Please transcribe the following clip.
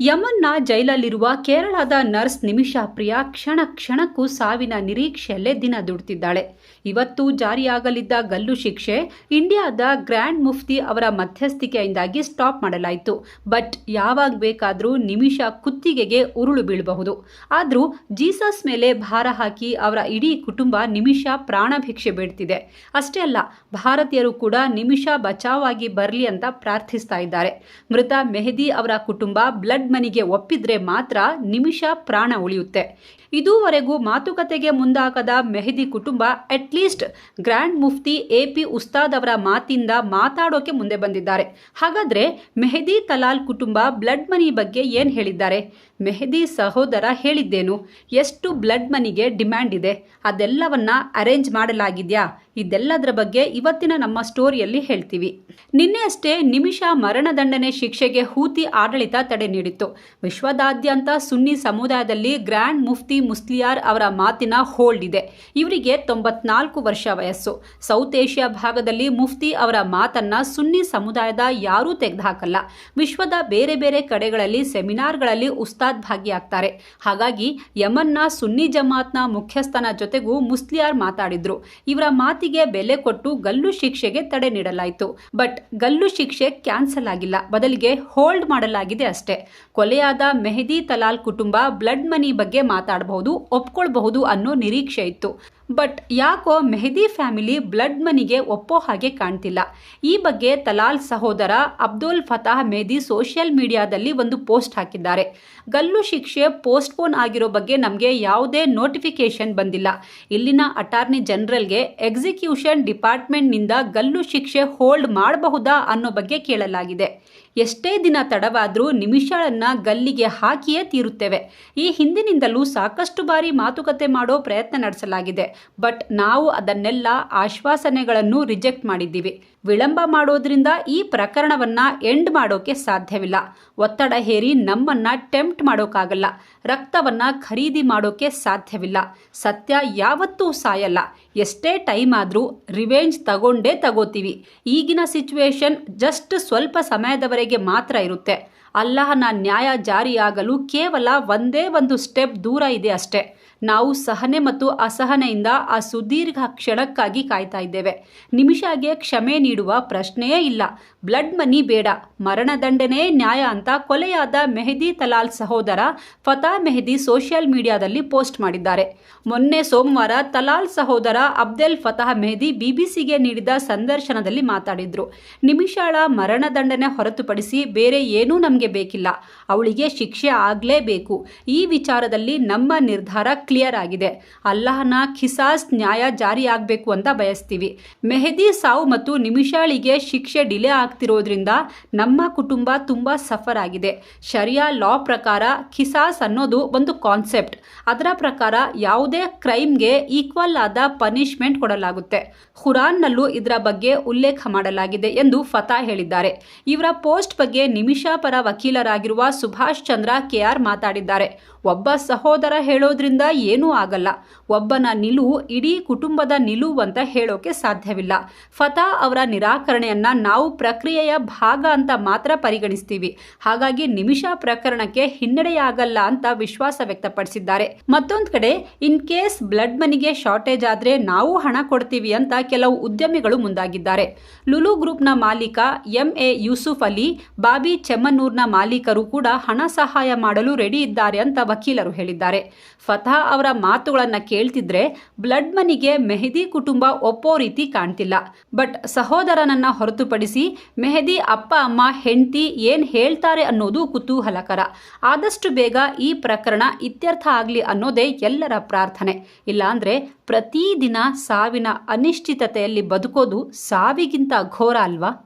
ಯಮನ್ನ ಜೈಲಲ್ಲಿರುವ ಕೇರಳದ ನರ್ಸ್ ನಿಮಿಷಾ ಪ್ರಿಯಾ ಕ್ಷಣ ಕ್ಷಣಕ್ಕೂ ಸಾವಿನ ನಿರೀಕ್ಷೆಯಲ್ಲೇ ದಿನ ದುಡ್ತಿದ್ದಾಳೆ. ಇವತ್ತು ಜಾರಿಯಾಗಲಿದ್ದ ಗಲ್ಲು ಶಿಕ್ಷೆ ಇಂಡಿಯಾದ ಗ್ರ್ಯಾಂಡ್ ಮುಫ್ತಿ ಅವರ ಮಧ್ಯಸ್ಥಿಕೆಯಿಂದಾಗಿ ಸ್ಟಾಪ್ ಮಾಡಲಾಯಿತು. ಬಟ್ ಯಾವಾಗ ಬೇಕಾದರೂ ನಿಮಿಷಾ ಕುತ್ತಿಗೆಗೆ ಉರುಳು ಬೀಳಬಹುದು. ಆದರೂ ಜೀಸಸ್ ಮೇಲೆ ಭಾರ ಹಾಕಿ ಅವರ ಇಡೀ ಕುಟುಂಬ ನಿಮಿಷಾ ಪ್ರಾಣ ಭಿಕ್ಷೆ ಬೇಡ್ತಿದೆ ಅಷ್ಟೇ ಅಲ್ಲ, ಭಾರತೀಯರು ಕೂಡ ನಿಮಿಷಾ ಬಚಾವಾಗಿ ಬರಲಿ ಅಂತ ಪ್ರಾರ್ಥಿಸ್ತಾ ಇದ್ದಾರೆ. ಮೃತ ಮೆಹದಿ ಅವರ ಕುಟುಂಬ ಬ್ಲಡ್ ಮನಿಗೆ ಒಪ್ಪಿದ್ರೆ ಮಾತ್ರ ನಿಮಿಷ ಪ್ರಾಣ ಉಳಿಯುತ್ತೆ. ಇದುವರೆಗೂ ಮಾತುಕತೆಗೆ ಮುಂದಾಗದ ಮೆಹದಿ ಕುಟುಂಬ ಅಟ್ಲೀಸ್ಟ್ ಗ್ರ್ಯಾಂಡ್ ಮುಫ್ತಿ ಎ ಪಿ ಉಸ್ತಾದ್ ಅವರ ಮಾತಿಂದ ಮಾತಾಡೋಕೆ ಮುಂದೆ ಬಂದಿದ್ದಾರೆ. ಹಾಗಾದ್ರೆ ಮೆಹದಿ ತಲಾಲ್ ಕುಟುಂಬ ಬ್ಲಡ್ ಮನಿ ಬಗ್ಗೆ ಏನು ಹೇಳಿದ್ದಾರೆ? ಮೆಹದಿ ಸಹೋದರ ಹೇಳಿದ್ದೇನು? ಎಷ್ಟು ಬ್ಲಡ್ ಮನಿಗೆ ಡಿಮ್ಯಾಂಡ್ ಇದೆ? ಅದೆಲ್ಲವನ್ನ ಅರೇಂಜ್ ಮಾಡಲಾಗಿದೆಯಾ? ಇದೆಲ್ಲದರ ಬಗ್ಗೆ ಇವತ್ತಿನ ನಮ್ಮ ಸ್ಟೋರಿಯಲ್ಲಿ ಹೇಳ್ತೀವಿ. ನಿನ್ನೆ ಅಷ್ಟೇ ನಿಮಿಷ ಮರಣದಂಡನೆ ಶಿಕ್ಷೆಗೆ ಹೂತಿ ಆಡಳಿತ ತಡೆ ನೀಡಿತ್ತು. ವಿಶ್ವದಾದ್ಯಂತ ಸುನ್ನಿ ಸಮುದಾಯದಲ್ಲಿ ಗ್ರ್ಯಾಂಡ್ ಮುಫ್ತಿ ಮುಸ್ಲಿಯಾರ್ ಅವರ ಮಾತಿನ ಹೋಲ್ಡ್ ಇದೆ. ಇವರಿಗೆ ತೊಂಬತ್ನಾಲ್ಕು ವರ್ಷ ವಯಸ್ಸು. ಸೌತ್ ಏಷ್ಯಾ ಭಾಗದಲ್ಲಿ ಮುಫ್ತಿ ಅವರ ಮಾತನ್ನ ಸುನ್ನಿ ಸಮುದಾಯದ ಯಾರೂ ತೆಗೆದುಹಾಕಲ್ಲ. ವಿಶ್ವದ ಬೇರೆ ಬೇರೆ ಕಡೆಗಳಲ್ಲಿ ಸೆಮಿನಾರ್ಗಳಲ್ಲಿ ಉಸ್ತಾದ್ ಭಾಗಿಯಾಗ್ತಾರೆ. ಹಾಗಾಗಿ ಯಮನ್ನ ಸುನ್ನಿ ಜಮಾತ್ನ ಮುಖ್ಯಸ್ಥನ ಜೊತೆಗೂ ಮುಸ್ಲಿಯಾರ್ ಮಾತಾಡಿದ್ರು. ಇವರ ಮಾತಿಗೆ ಬೆಲೆ ಕೊಟ್ಟು ಗಲ್ಲು ಶಿಕ್ಷೆಗೆ ತಡೆ ನೀಡಲಾಯಿತು. ಬಟ್ ಗಲ್ಲು ಶಿಕ್ಷೆ ಕ್ಯಾನ್ಸಲ್ ಆಗಿಲ್ಲ. ಬದಲಿಗೆ ಹೋಲ್ಡ್ ಮಾಡಲಾಗಿದೆ ಅಷ್ಟೇ. ಕೊಲೆಯಾದ ಮೆಹದಿ ತಲಾಲ್ ಕುಟುಂಬ ಬ್ಲಡ್ ಮನಿ ಬಗ್ಗೆ ಮಾತಾಡಬಹುದು, ಒಪ್ಕೊಳ್ಬಹುದು ಅನ್ನೋ ನಿರೀಕ್ಷೆ ಇತ್ತು. ಬಟ್ ಯಾಕೋ ಮೆಹದಿ ಫ್ಯಾಮಿಲಿ ಬ್ಲಡ್ ಮನಿಗೆ ಒಪ್ಪೋ ಹಾಗೆ ಕಾಣ್ತಿಲ್ಲ. ಈ ಬಗ್ಗೆ ತಲಾಲ್ ಸಹೋದರ ಅಬ್ದುಲ್ ಫತಾಹ್ ಮೆಹದಿ ಸೋಷಿಯಲ್ ಮೀಡಿಯಾದಲ್ಲಿ ಒಂದು ಪೋಸ್ಟ್ ಹಾಕಿದ್ದಾರೆ. ಗಲ್ಲು ಶಿಕ್ಷೆ ಪೋಸ್ಟ್ಪೋನ್ ಆಗಿರೋ ಬಗ್ಗೆ ನಮಗೆ ಯಾವುದೇ ನೋಟಿಫಿಕೇಶನ್ ಬಂದಿಲ್ಲ. ಇಲ್ಲಿನ ಅಟಾರ್ನಿ ಜನರಲ್ಗೆ ಎಕ್ಸಿಕ್ಯೂಷನ್ ಡಿಪಾರ್ಟ್ಮೆಂಟ್ನಿಂದ ಗಲ್ಲು ಶಿಕ್ಷೆ ಹೋಲ್ಡ್ ಮಾಡಬಹುದಾ ಅನ್ನೋ ಬಗ್ಗೆ ಕೇಳಲಾಗಿದೆ. ಎಷ್ಟೇ ದಿನ ತಡವಾದರೂ ನಿಮಿಷಗಳನ್ನ ಗಲ್ಲಿಗೆ ಹಾಕಿಯೇ ತೀರುತ್ತೇವೆ. ಈ ಹಿಂದಿನಿಂದಲೂ ಸಾಕಷ್ಟು ಬಾರಿ ಮಾತುಕತೆ ಮಾಡೋ ಪ್ರಯತ್ನ ನಡೆಸಲಾಗಿದೆ. ಬಟ್ ನಾವು ಅದನ್ನೆಲ್ಲ ಆಶ್ವಾಸನೆಗಳನ್ನು ರಿಜೆಕ್ಟ್ ಮಾಡಿದ್ದೀವಿ. ವಿಳಂಬ ಮಾಡೋದ್ರಿಂದ ಈ ಪ್ರಕರಣವನ್ನ ಎಂಡ್ ಮಾಡೋಕೆ ಸಾಧ್ಯವಿಲ್ಲ. ಒತ್ತಡ ಹೇರಿ ನಮ್ಮನ್ನ ಟೆಂಪ್ಟ್ ಮಾಡೋಕ್ಕಾಗಲ್ಲ ರಕ್ತವನ್ನ ಖರೀದಿ ಮಾಡೋಕೆ ಸಾಧ್ಯವಿಲ್ಲ. ಸತ್ಯ ಯಾವತ್ತೂ ಸಾಯಲ್ಲ. ಎಷ್ಟೇ ಟೈಮ್ ಆದರೂ ರಿವೆಂಜ್ ತಗೊಂಡೇ ತಗೋತೀವಿ. ಈಗಿನ ಸಿಚುವೇಶನ್ ಜಸ್ಟ್ ಸ್ವಲ್ಪ ಸಮಯದವರೆಗೆ ಮಾತ್ರ ಇರುತ್ತೆ. ಅಲ್ಲಾಹನ ನ್ಯಾಯ ಜಾರಿಯಾಗಲು ಕೇವಲ ಒಂದೇ ಒಂದು ಸ್ಟೆಪ್ ದೂರ ಇದೆ ಅಷ್ಟೇ. ನಾವು ಸಹನೆ ಮತ್ತು ಅಸಹನೆಯಿಂದ ಆ ಸುದೀರ್ಘ ಕ್ಷಣಕ್ಕಾಗಿ ಕಾಯ್ತಾ ಇದ್ದೇವೆ. ನಿಮಿಷಾಗೆ ಕ್ಷಮೆ ನೀಡುವ ಪ್ರಶ್ನೆಯೇ ಇಲ್ಲ. ಬ್ಲಡ್ ಮನಿ ಬೇಡ. ಮರಣದಂಡನೆ ನ್ಯಾಯ ಅಂತ ಕೊಲೆಯಾದ ಮೆಹದಿ ತಲಾಲ್ ಸಹೋದರ ಫತಾ ಮೆಹದಿ ಸೋಷಿಯಲ್ ಮೀಡಿಯಾದಲ್ಲಿ ಪೋಸ್ಟ್ ಮಾಡಿದ್ದಾರೆ. ಮೊನ್ನೆ ಸೋಮವಾರ ತಲಾಲ್ ಸಹೋದರ ಅಬ್ದೆಲ್ ಫತಾಹ್ ಮೆಹದಿ ಬಿಬಿಸಿಗೆ ನೀಡಿದ ಸಂದರ್ಶನದಲ್ಲಿ ಮಾತಾಡಿದ್ರು. ನಿಮಿಷಾಳ ಮರಣದಂಡನೆ ಹೊರತುಪಡಿಸಿ ಬೇರೆ ಏನೂ ನಮಗೆ ಬೇಕಿಲ್ಲ. ಅವಳಿಗೆ ಶಿಕ್ಷೆ ಆಗಲೇಬೇಕು. ಈ ವಿಚಾರದಲ್ಲಿ ನಮ್ಮ ನಿರ್ಧಾರ ಕ್ಲಿಯರ್ ಆಗಿದೆ. ಅಲ್ಲಾಹನ ಖಿಸಾಸ್ ನ್ಯಾಯ ಜಾರಿಯಾಗಬೇಕು ಅಂತ ಬಯಸ್ತೀವಿ. ಮೆಹದಿ ಸಾವು ಮತ್ತು ನಿಮಿಷಾಳಿಗೆ ಶಿಕ್ಷೆ ಡಿಲೇ ಆಗ್ತಿರೋದ್ರಿಂದ ನಮ್ಮ ಕುಟುಂಬ ತುಂಬ ಸಫರ್ ಆಗಿದೆ. ಶರಿಯಾ ಲಾ ಪ್ರಕಾರ ಖಿಸಾಸ್ ಅನ್ನೋದು ಒಂದು ಕಾನ್ಸೆಪ್ಟ್ ಅದರ ಪ್ರಕಾರ ಯಾವುದೇ ಕ್ರೈಮ್ಗೆ ಈಕ್ವಲ್ ಆದ ಪನಿಷ್ಮೆಂಟ್ ಕೊಡಲಾಗುತ್ತೆ. ಖುರಾನ್ನಲ್ಲೂ ಇದರ ಬಗ್ಗೆ ಉಲ್ಲೇಖ ಮಾಡಲಾಗಿದೆ ಎಂದು ಫತಾ ಹೇಳಿದ್ದಾರೆ. ಇವರ ಪೋಸ್ಟ್ ಬಗ್ಗೆ ನಿಮಿಷಾ ಪರ ವಕೀಲರಾಗಿರುವ ಸುಭಾಷ್ ಚಂದ್ರ ಕೆಆರ್ ಮಾತಾಡಿದ್ದಾರೆ. ಒಬ್ಬ ಸಹೋದರ ಹೇಳೋದ್ರಿಂದ ಏನೂ ಆಗಲ್ಲ. ಒಬ್ಬನ ನಿಲುವು ಇಡೀ ಕುಟುಂಬದ ನಿಲುವು ಅಂತ ಹೇಳೋಕೆ ಸಾಧ್ಯವಿಲ್ಲ. ಫತಾ ಅವರ ನಿರಾಕರಣೆಯನ್ನ ನಾವು ಪ್ರಕ್ರಿಯೆಯ ಭಾಗ ಅಂತ ಮಾತ್ರ ಪರಿಗಣಿಸ್ತೀವಿ. ಹಾಗಾಗಿ ನಿಮಿಷ ಪ್ರಕರಣಕ್ಕೆ ಹಿನ್ನಡೆಯಾಗಲ್ಲ ಅಂತ ವಿಶ್ವಾಸ ವ್ಯಕ್ತಪಡಿಸಿದ್ದಾರೆ. ಮತ್ತೊಂದು ಕಡೆ, ಇನ್ ಕೇಸ್ ಬ್ಲಡ್ ಮನಿಗೆ ಶಾರ್ಟೇಜ್ ಆದ್ರೆ ನಾವು ಹಣ ಕೊಡ್ತೀವಿ ಅಂತ ಕೆಲವು ಉದ್ಯಮಿಗಳು ಮುಂದಾಗಿದ್ದಾರೆ. ಲುಲು ಗ್ರೂಪ್ನ ಮಾಲೀಕ ಎಂ ಎ ಯೂಸುಫ್ ಅಲಿ, ಬಾಬಿ ಚೆಮ್ಮನ್ನೂರ್ನ ಮಾಲೀಕರು ಕೂಡ ಹಣ ಸಹಾಯ ಮಾಡಲು ರೆಡಿ ಇದ್ದಾರೆ ಅಂತ ವಕೀಲರು ಹೇಳಿದ್ದಾರೆ. ಫತಾ ಅವರ ಮಾತುಗಳನ್ನು ಕೇಳ್ತಿದ್ರೆ ಬ್ಲಡ್ ಮನಿಗೆ ಮೆಹದಿ ಕುಟುಂಬ ಒಪ್ಪೋ ರೀತಿ ಕಾಣ್ತಿಲ್ಲ. ಬಟ್ ಸಹೋದರನನ್ನ ಹೊರತುಪಡಿಸಿ ಮೆಹದಿ ಅಪ್ಪ, ಅಮ್ಮ, ಹೆಂಡತಿ ಏನ್ ಹೇಳ್ತಾರೆ ಅನ್ನೋದು ಕುತೂಹಲಕರ. ಆದಷ್ಟು ಬೇಗ ಈ ಪ್ರಕರಣ ಇತ್ಯರ್ಥ ಆಗಲಿ ಅನ್ನೋದೇ ಎಲ್ಲರ ಪ್ರಾರ್ಥನೆ. ಇಲ್ಲಾಂದ್ರೆ ಪ್ರತಿದಿನ ಸಾವಿನ ಅನಿಶ್ಚಿತತೆಯಲ್ಲಿ ಬದುಕೋದು ಸಾವಿಗಿಂತ ಘೋರ ಅಲ್ವಾ?